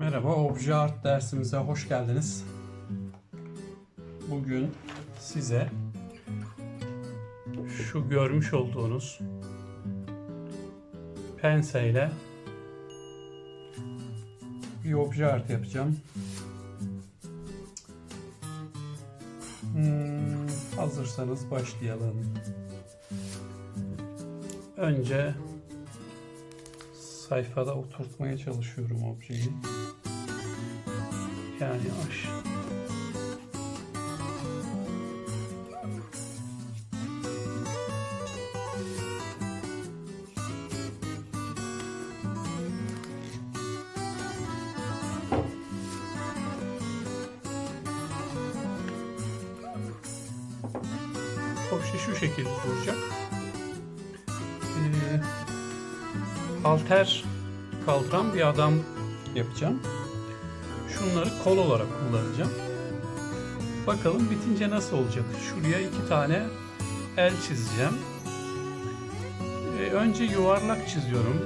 Merhaba, Obje Art dersimize hoş geldiniz. Bugün size şu görmüş olduğunuz penseyle bir obje art yapacağım. Hmm, hazırsanız başlayalım. Önce sayfada oturtmaya çalışıyorum objeyi. Yani aş. Obje şu şekilde duracak. Ee, halter kaldıran bir adam yapacağım. Şunları kol olarak kullanacağım. Bakalım bitince nasıl olacak. Şuraya iki tane el çizeceğim. Ee, önce yuvarlak çiziyorum.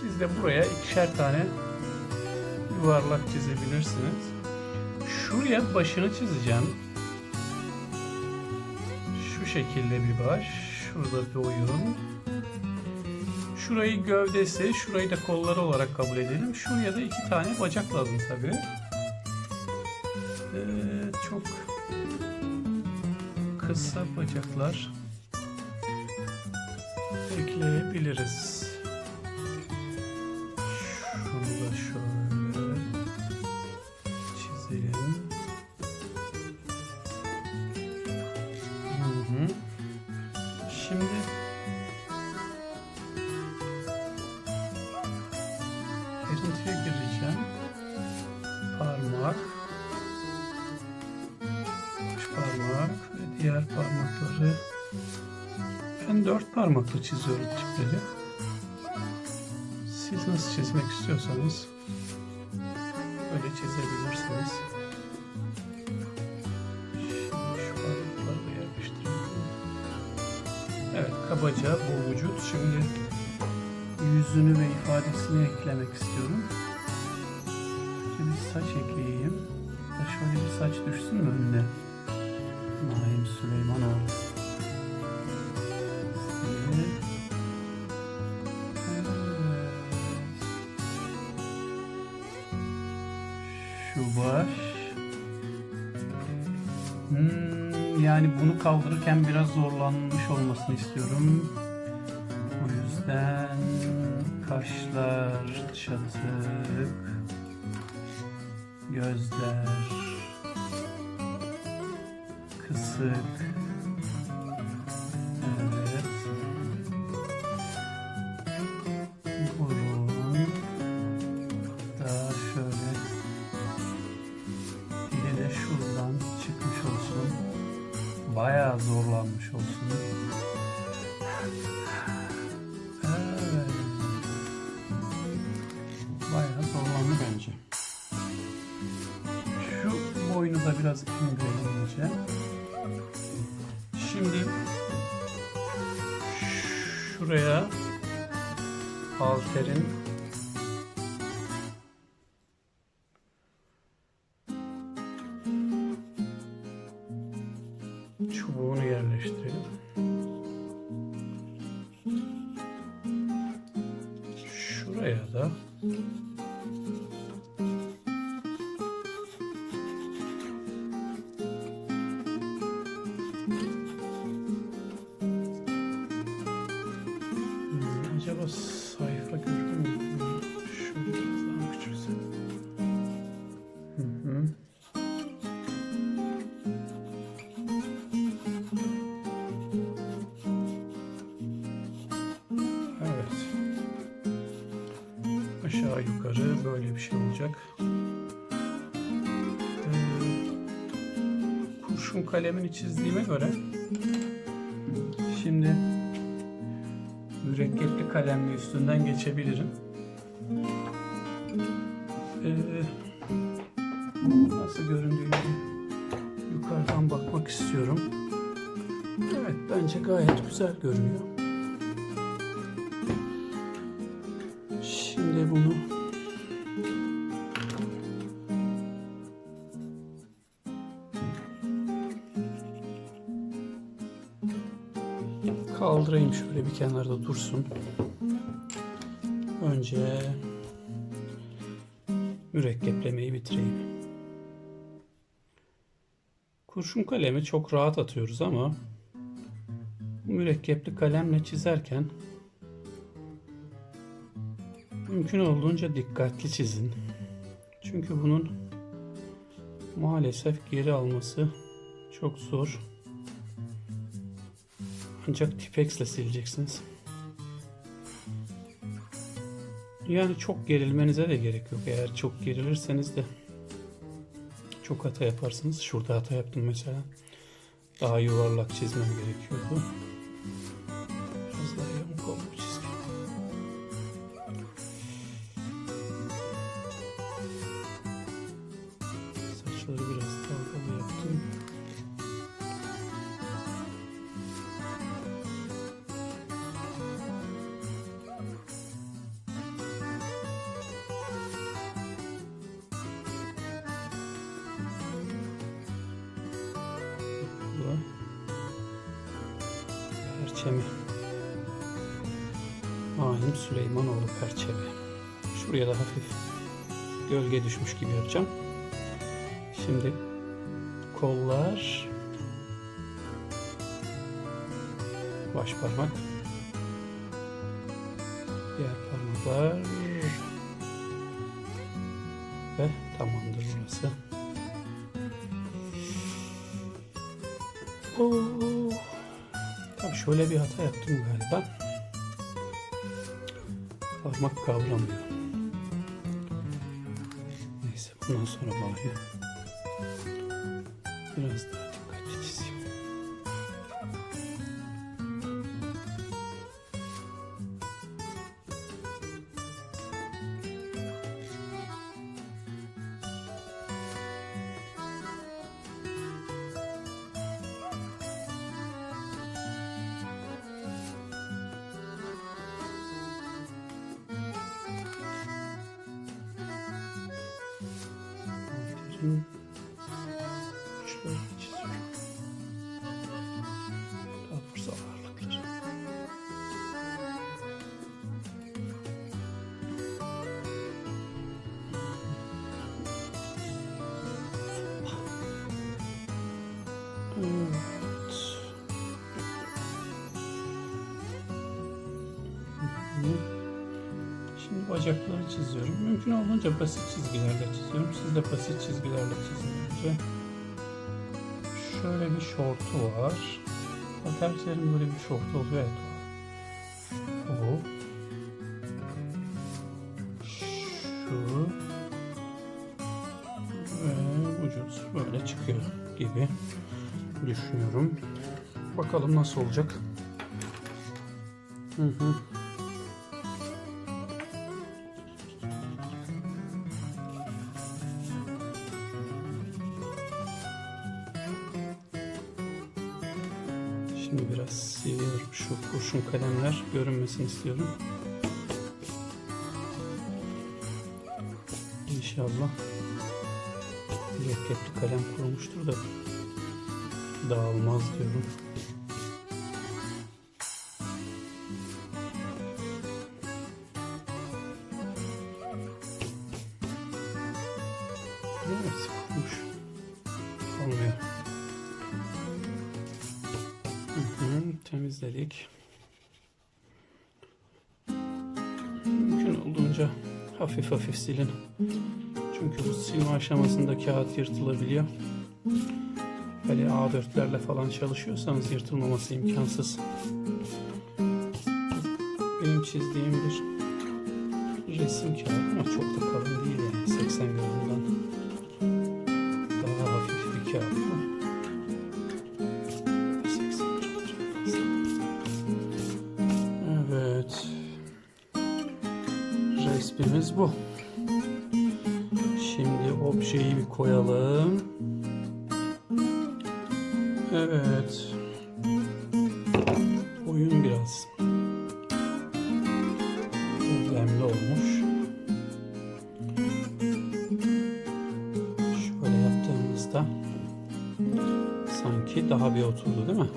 Siz de buraya ikişer tane yuvarlak çizebilirsiniz. Şuraya başını çizeceğim. Şu şekilde bir baş. Şurada bir oyun. Şurayı gövdesi, şurayı da kolları olarak kabul edelim. Şuraya da iki tane bacak lazım tabii. Ee, çok kısa bacaklar ekleyebiliriz. Şunu da ayrıntıya gireceğim. Parmak, baş parmak ve diğer parmakları. Ben dört parmaklı çiziyorum tipleri. Siz nasıl çizmek istiyorsanız öyle çizebilirsiniz. Şimdi şu yerleştirelim. Evet kabaca bu vücut. Şimdi yüzünü ve ifadesini eklemek istiyorum. Önce bir saç ekleyeyim. Şöyle bir saç düşsün mü önüne? Naim Süleymanoğlu. Şu baş. Hmm, yani bunu kaldırırken biraz zorlanmış olmasını istiyorum. Kaşlar çatık, gözler kısık. Evet. Burun da şöyle dili şuradan çıkmış olsun. Bayağı zorlanmış olsun. Biraz indirelim iyice. Şimdi şuraya halterin çubuğunu yerleştirelim. Şuraya da kurşun kalemini çizdiğime göre şimdi mürekkepli kalemle üstünden geçebilirim. Ee, nasıl göründüğünü yukarıdan bakmak istiyorum. Evet bence gayet güzel görünüyor. Şimdi bunu kaldırayım şöyle bir kenarda dursun. Önce mürekkeplemeyi bitireyim. Kurşun kalemi çok rahat atıyoruz ama mürekkepli kalemle çizerken mümkün olduğunca dikkatli çizin. Çünkü bunun maalesef geri alması çok zor. Ancak Tipex ile sileceksiniz. Yani çok gerilmenize de gerek yok. Eğer çok gerilirseniz de çok hata yaparsınız. Şurada hata yaptım mesela. Daha yuvarlak çizmem gerekiyordu. Perçemi. Mahim Süleymanoğlu perçemi. Şuraya da hafif gölge düşmüş gibi yapacağım. Şimdi kollar baş parmak diğer parmaklar ve tamamdır burası. Oo. Şöyle bir hata yaptım galiba. Parmak kavramıyor. Neyse bundan sonra bari biraz daha you. Bacakları çiziyorum. Mümkün olduğunca basit çizgilerle çiziyorum. Siz de basit çizgilerle çizin bence. Şöyle bir şortu var. Patençlerin böyle bir şortu oluyor. Evet. Bu. Şu. Ve vücut böyle çıkıyor gibi düşünüyorum. Bakalım nasıl olacak. Hı hı. Siliyorum şu kurşun kalemler görünmesini istiyorum. İnşallah mürekkepli kalem kurumuştur da dağılmaz diyorum. Evet, kurumuş. Temizledik. Mümkün olduğunca hafif hafif silin. Çünkü bu silme aşamasında kağıt yırtılabiliyor. Böyle A4'lerle falan çalışıyorsanız yırtılmaması imkansız. Benim çizdiğim bir resim kağıdı ama çok da kalın değil yani 80 gramından Esprimiz bu. Şimdi objeyi bir koyalım. Evet. Oyun biraz problemli olmuş. Şöyle yaptığımızda sanki daha bir oturdu değil mi?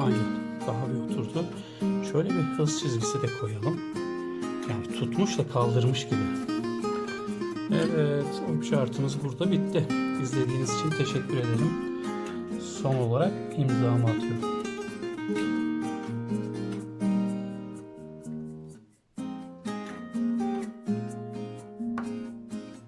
Aynen daha bir oturdu. Şöyle bir hız çizgisi de koyalım. Tutmuş da kaldırmış gibi. Evet, obje artımız burada bitti. İzlediğiniz için teşekkür ederim. Son olarak imzamı atıyorum.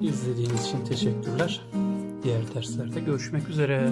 İzlediğiniz için teşekkürler. Diğer derslerde görüşmek üzere.